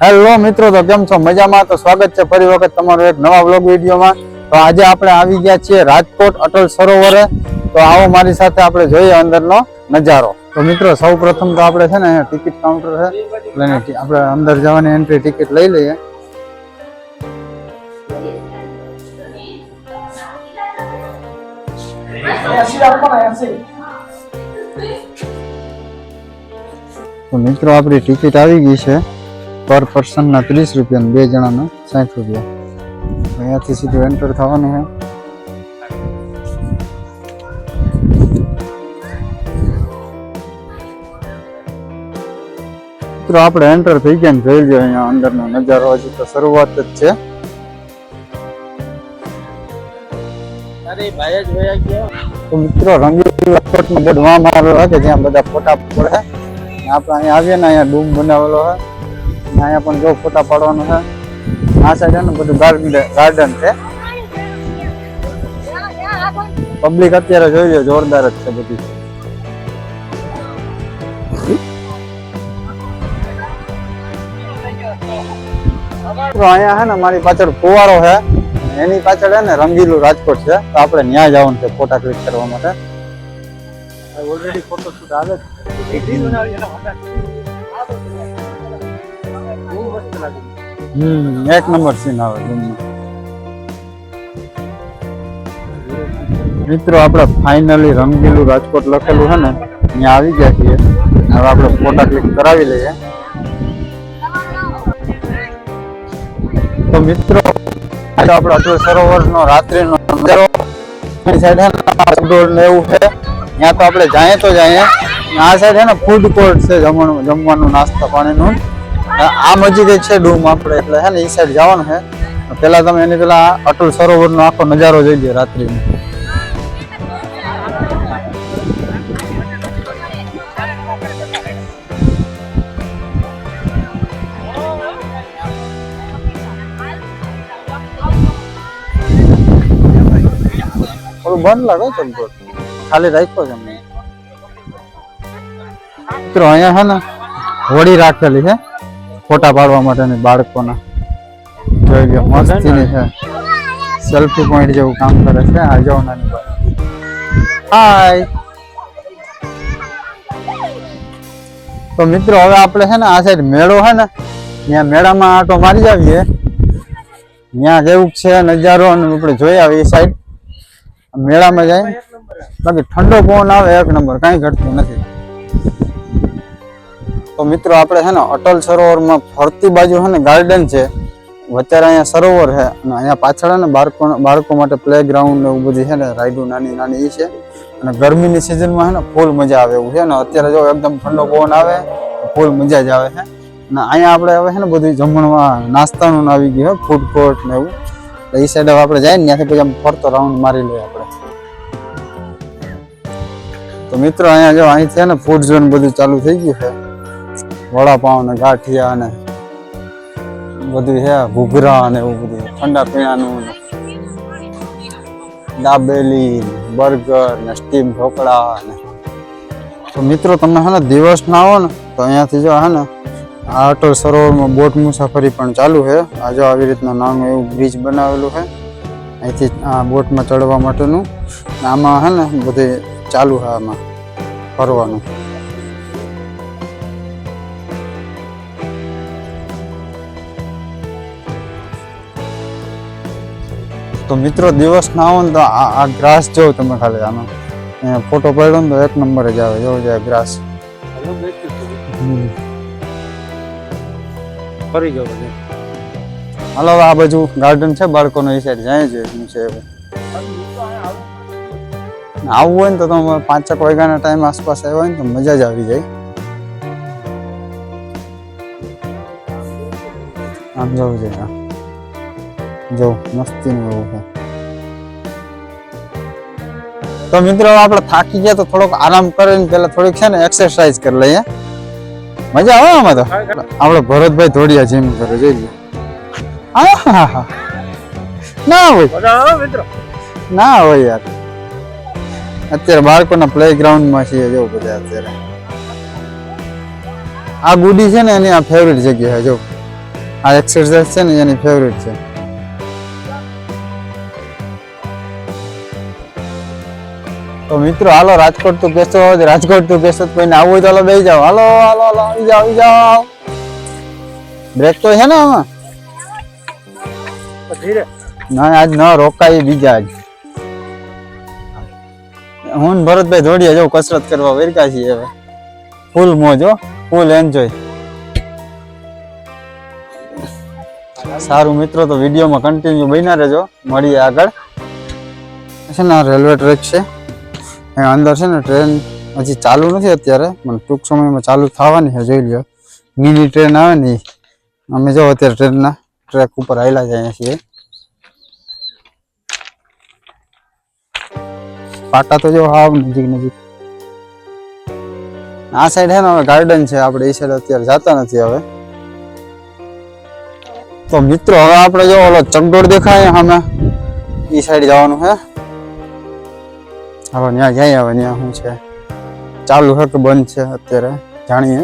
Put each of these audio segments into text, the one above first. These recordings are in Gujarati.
હેલો મિત્રો, તો કેમ છો? મજામાં? તો સ્વાગત છે ફરી વખત તમારો એક નવા વ્લોગ વિડીયોમાં. તો આજે આપણે આવી ગયા છીએ રાજકોટ અટલ સરોવરે. તો આવો મારી સાથે આપણે જોઈએ અંદરનો નજારો. તો મિત્રો સૌ પ્રથમ તો આપણે છે ને ટિકિટ કાઉન્ટર છે. આપણે અંદર જવાની એન્ટ્રી ટિકિટ લઈ લઈએ. તો મિત્રો, આપણી ટિકિટ આવી ગઈ છે. પર પર્સનના ત્રીસ રૂપિયા બે જણાના સાઠ રૂપિયા. અહીંયાથી સીધું એન્ટર થવાનું છે. મિત્રો આપણે એન્ટર થઈ ગયા ને જોઈ લ્યો અહીંયા અંદરનો નજારો હજી તો શરૂઆત જ છે. અરે ભાઈ જ વયા ગયા. તો મિત્રો રંગીલી રાજકોટમાં બોર્ડ વાં મારેલો હોય કે જ્યાં બધા ફોટા પડે. ને આપણે અહીંયા આવીએ ને અહીંયા ડૂમ બનાવેલો હોય. ને અહીંયા પણ જો ફોટા પાડવાનું છે. આ સાઈડ ને બધું ગાર્ડન છે પબ્લિક અત્યારે જોઈ લો, જોરદાર જ છે બધી. અહીંયા છે ને મારી પાછળ ફુવારો છે. એની પાછળ છે ને રંગીલું રાજકોટ છે. તો આપણે ત્યાં જવાનું છે ફોટા ક્લિક કરવા માટે. ઓલરેડી ફોટો શૂટ આવે છે. હમ, એક નંબર સીન આવે મિત્રો, આપણે ફાઇનલી રંગીલું રાજકોટ લખેલું છે ને ત્યાં આવી ગયા છીએ. હવે આપણે ફોટા ક્લિક કરાવી લઈએ. તો મિત્રો આપણે અટલ સરોવરનો રાત્રિનો નજારો સાઈડ ને એવું છે. ત્યાં તો આપણે જાય તો જાય આ સાઈડ છે ને ફૂડ કોર્ટ છે જમવાનું જમવાનું નાસ્તા પાણીનું. આ મસ્જિદ છે, ડૂમ આપણે એટલે હે ને એ સાઈડ જવાનું છે. પેલા તમે એની પેલા અટલ સરોવરનો આખો નજારો જોઈ લો રાત્રિ બંધ લાગે છે ખાલી રાખ્યો છે મિત્રો, અહીંયા છે ને, હોડી રાખેલી છે. ફોટા પાડવા માટેની બાળકોના. જોઈ લો મસ્તીની છે. સેલ્ફી પોઈન્ટ જેવું કામ કરે છે આ જો નાની હાય તો મિત્રો હવે આપણે છે ને આ સાઈડ મેળો છે ને ત્યાં મેળામાં આટો મારી આવીએ ત્યાં જેવું છે નજારો અને આપણે જોઈ આવીએ એ સાઈડ મેળામાં જાય. બાકી ઠંડો પવન આવે એક નંબર કાંઈ ઘટતું નથી. તો મિત્રો આપણે છે ને અટલ સરોવરમાં ફરતી બાજુ છે ને ગાર્ડન છે. વચ્ચે અહીંયા સરોવર છે અને અહીંયા પાછળ ને બાળકો બાળકો માટે પ્લે ગ્રાઉન્ડ એવું બધી છે ને રાઈડો નાની નાની એ છે. અને ગરમીની સિઝનમાં છે ને ફૂલ મજા આવે એવું છે ને અત્યારે જો એકદમ ઠંડો પવન આવે ફૂલ મજા જ આવે છે. અને અહીંયા આપણે હવે છે ને બધું જમણમાં નાસ્તાનું આવી ગયું ફૂડ કોર્ટ ને એવું. એટલે એ સાઈડ આપણે જાય ને, ત્યાંથી પછી આમ ફરતો રાઉન્ડ મારી લઈએ આપણે. તો મિત્રો અહીંયા જો અહીંથી છે ને ફૂડ ઝોન બધું ચાલુ થઈ ગયું છે. વડાપાઉં ને ગાંઠિયા ને બધું છે, ઘૂઘરા ને એવું બધું. ઠંડા પીણાનું દાબેલી બર્ગર ને, સ્ટીમ ઢોકળા ને. તો મિત્રો, તમે હે ને દિવસ ના આવો ને, તો અહીંયાથી જો હે ને, આ અટલ સરોવરમાં બોટ મુસાફરી પણ ચાલુ છે. આ જો આવી રીતના નાનું એવું બ્રિજ બનાવેલું છે. અહીંથી આ બોટમાં ચડવા માટેનું. આમાં હે ને બધે ચાલુ છે આમાં ફરવાનું. તો મિત્રો દિવસ ના આવો ને તો આ આ ગ્રાસ જોવો તમે ખાલી આનો. ફોટો પાડ્યો ને તો એક નંબર જ આવે જોવો જાય ગ્રાસ. ફરી જાવ હાલો આ બાજુ ગાર્ડન છે બાળકોનો એ સાઈડ જાય છે શું છે હવે આવવું હોય ને તો તમે પાંચક વાગ્યાના ટાઈમ આસપાસ આવ્યા હોય ને તો મજા જ આવી જાય. આમ જવું હા જો મસ્તીનું એવું છે. તો મિત્રો આપણે થાકી ગયા તો થોડોક આરામ કરીને પેલા થોડીક છે ને એક્સરસાઇઝ કરી લઈએ. મજા આવે આમાં તો? આપણે ભરતભાઈ ધોડિયા જીમ કરે જોઈ લે. ના હોય. મિત્રો. ના હોય યાર. અત્યારે બાળકોના પ્લે ગ્રાઉન્ડમાં છીએ જો બધા અત્યારે. આ ગુડી છે ને એની આ ફેવરિટ જગ્યા છે જો. આ એક્સરસાઇઝ છે ને એની ફેવરેટ છે. તો મિત્રો, હાલો, રાજકોટ તું કેશો રાજકોટ તું કેશો કોઈને આવવું હોય તો હાલો બેસી જાઓ. હાલો હાલો હાલો, આવી જાઓ આવી જાઓ. બ્રેક તો છે ને આમાં? ના, આજ ન રોકાય બીજા આજ હું ભરતભાઈ જોડીએ જો, કસરત કરવા વેરકા છીએ હવે. ફૂલ મોજ, હો. ફૂલ એન્જોય સારું મિત્રો, તો વિડીયોમાં કન્ટિન્યુ બન્યા રહેજો. મળીએ આગળ. છે ને રેલવે ટ્રેક છે. અંદર છે ને ટ્રેન હજી ચાલુ નથી અત્યારે, પણ ટૂંક સમયમાં ચાલુ થવાની છે, જોઈ લ્યો. મિની ટ્રેન આવે ને અમે જો અત્યારે ટ્રેનના ટ્રેક ઉપર આવેલા જઈએ છીએ. પાટા તો જો હાવ નજીક નજીક. આ સાઈડ હે ને હવે ગાર્ડન છે, આપણે એ સાઈડ અત્યારે જતા નથી હવે. તો મિત્રો, હવે આપણે જો ઓલો ચકડોળ દેખાય અમે એ સાઈડ જવાનું હે હવે ત્યાં જઈએ હવે ત્યાં શું છે. ચાલુ છે કે બંધ છે અત્યારે, જાણીએ.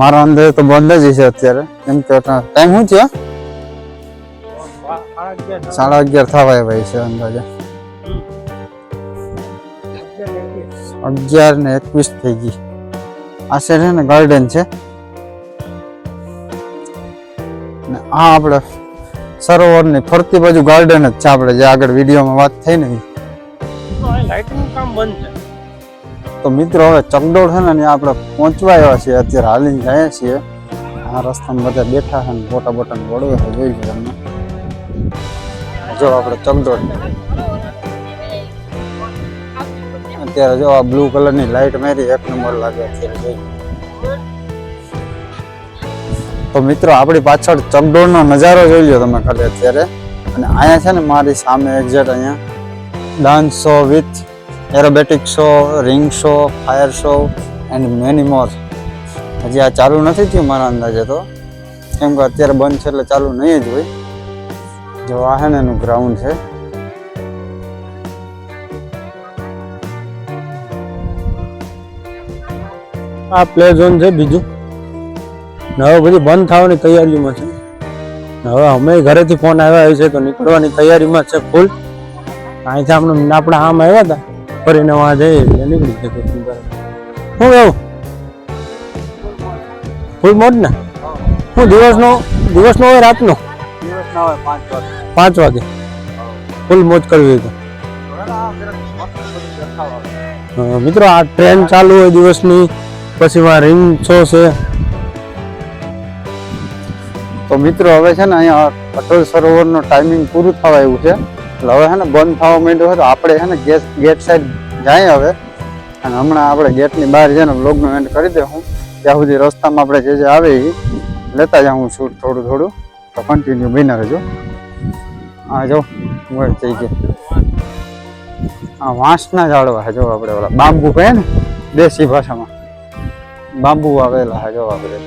મારા અંદર તો બંધ જ છે અત્યારે. કેમ કે ટાઈમ શું છે સાડા અગિયાર થવાય થવા ભાઈ છે અંદાજે. અગિયાર ને એકવીસ થઈ ગઈ. આ છે ને ગાર્ડન છે. ને આ આપણે સરોવરની ફરતી બાજુ ગાર્ડન જ છે આપણે, જે આગળ વિડીયોમાં વાત થઈ ને લાઇટનું કામ બંધ છે. તો મિત્રો, હવે ચકડોળ છે ને આપણે પહોંચવા આવ્યા છીએ. અત્યારે હાલીને જઈએ છીએ. આ રસ્તામાં બધા બેઠા છે ને, મોટા બોટા વળવે છે, જોઈ લો તમને જો આપણે ચકડોળ અત્યારે જો આ બ્લુ કલરની લાઈટ મારી, એક નંબર લાગે અત્યારે જોઈ તો મિત્રો, આપણી પાછળ ચકડોળનો નજારો જોઈ લો તમે ખાલી અત્યારે. અને અહીંયા છે ને, મારી સામે એક્ઝેક્ટ અહીંયા dance show with aerobatic show ring show fire show and many more હજી આ ચાલુ નથી થયું મારા અંદાજે તો. કેમ કે અત્યારે બંધ છે એટલે ચાલુ નહીં જ હોય. જો આ છે ને એનું ગ્રાઉન્ડ છે. આ પ્લે ઝોન છે બીજું. હવે બધી બંધ થવાની તૈયારીમાં છે. હવે અમે ઘરેથી ફોન આવ્યા છે તો નીકળવાની તૈયારીમાં છે ફૂલ અહીંથી આપણે આપણે આમ આવ્યા હતા ફરીને વાં જઈએ એટલે નીકળી જશે શું એવું ફૂલ મોડ ને? શું દિવસનો દિવસનો હોય રાતનો? દિવસના પાંચ વાગે. ફૂલ મોજ કરવી હતી મિત્રો આ ટ્રેન ચાલુ હોય દિવસની પછી માં રિંગ શો છે. તો મિત્રો હવે છે ને અહીંયા અટલ સરોવરનો ટાઈમિંગ પૂરું થવા આવ્યું છે. એટલે હવે હેને બંધ થવા માંડ્યું હોય તો આપણે છે ને ગેટ ગેટ સાઈડ જાય હવે. અને હમણાં આપણે ગેટની બહાર છે ને બ્લોગનો એન્ડ કરી દઉં ત્યાં સુધી રસ્તામાં આપણે જે જે આવે એ લેતા જાઉં છું થોડું થોડું. તો કન્ટિન્યુ બની રહેજો હા, જો. હોય થઈ ગયા આ વાંસના ઝાડવા છે જો આપણે ઓલા. બાંબુ કહે ને? દેશી ભાષામાં. બાંબુ આવેલા છે જો આપણે.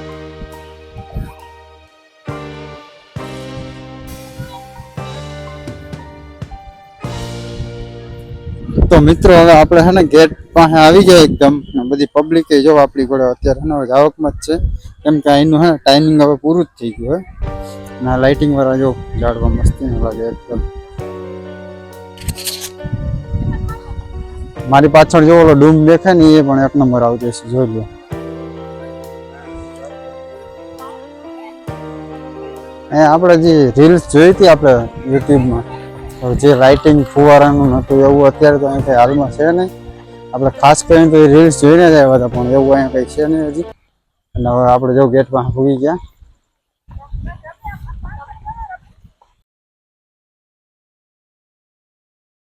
તો મિત્રો, હવે આપણે છે ને ગેટ પાસે આવી જાય એકદમ. બધી પબ્લિક જો આપણી જોડે અત્યારે હે આવકમાં જ છે. કેમ કે અહીંનું હે ટાઈમિંગ હવે પૂરું જ થઈ ગયું હોય ના લાઇટિંગ વાળા જો જાડવા મસ્તી લાગે એકદમ. મારી પાછળ જો ઓલો ડૂમ દેખાય ને, એ પણ એક નંબર આવતો છે જોઈ લો. એ આપણે જે રીલ્સ જોઈ હતી આપણે યુટ્યુબમાં જે રાઇટિંગ ફુવારાનું નહોતું એવું અત્યારે તો અહીં કંઈ હાલમાં છે નહીં. આપણે ખાસ કરીને તો રીલ્સ જોઈને જ આવ્યા હતા, પણ એવું અહીંયા કંઈ છે નહીં હજી. અને હવે આપણે જો ગેટમાં ભૂગી ગયા.